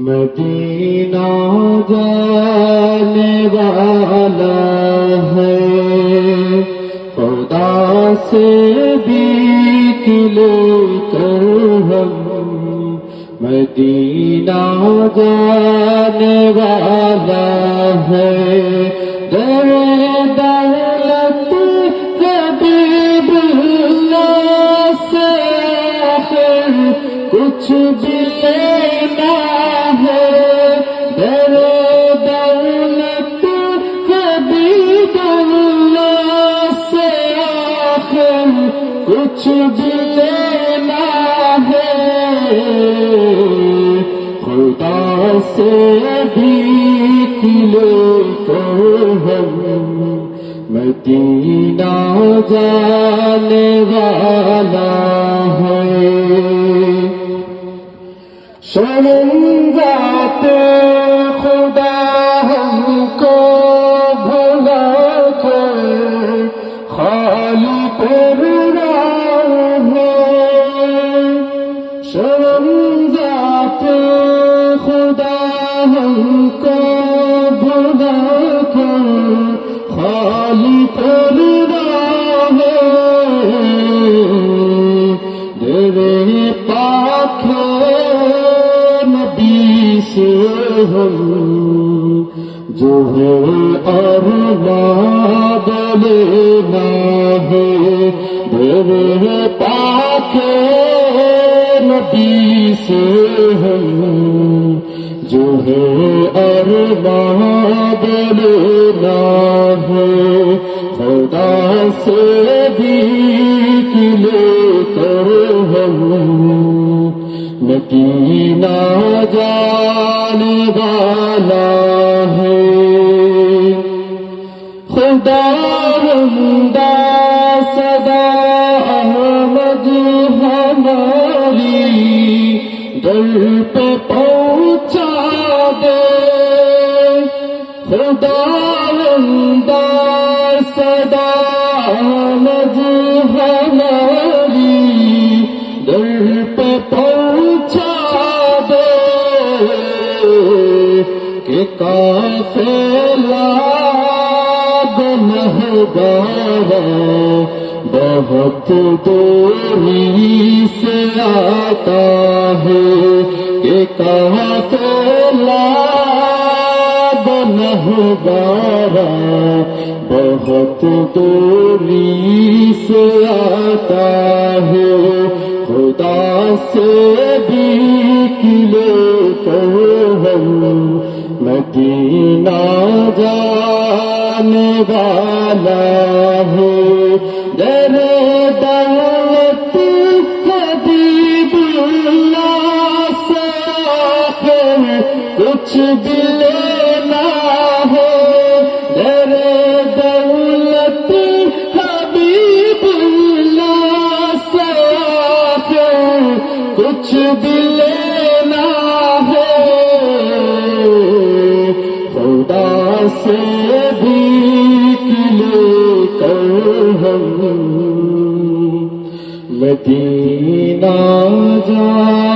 مدینہ جانے والا ہے۔ خدا سے بھی کلے کر ہم مدینہ جانے والا ہے۔ در دولت حبیب اللہ سے آخر کچھ بھی کچھ بھی لینا ہے خدا سے بھی کلے کر ہم مدینہ جانے والا ہے شرم ذات ہم جو ہے اور ہے میرے پاک نبی سے ہم جو ہے اور بولنا خدا سے بھی کلے کر ہم۔ مدینہ والا ہے۔ خدا رندہ صدا احمد ہماری در پہ پہنچا دے۔ خدا رندہ صدا احمد ہماری در پہ پہنچا دے کہ کافلا بہت دوری سے آتا ہے کہ کافلا گنہگارا بہت دوری سے آتا ہے۔ خدا سے بھی کلے کر ہم مدینہ جانے والا ہے۔ در دولت حبیب اللہ سے آخر، کچھ بھی سے بھی کلے کر ہم مدینہ جانے والا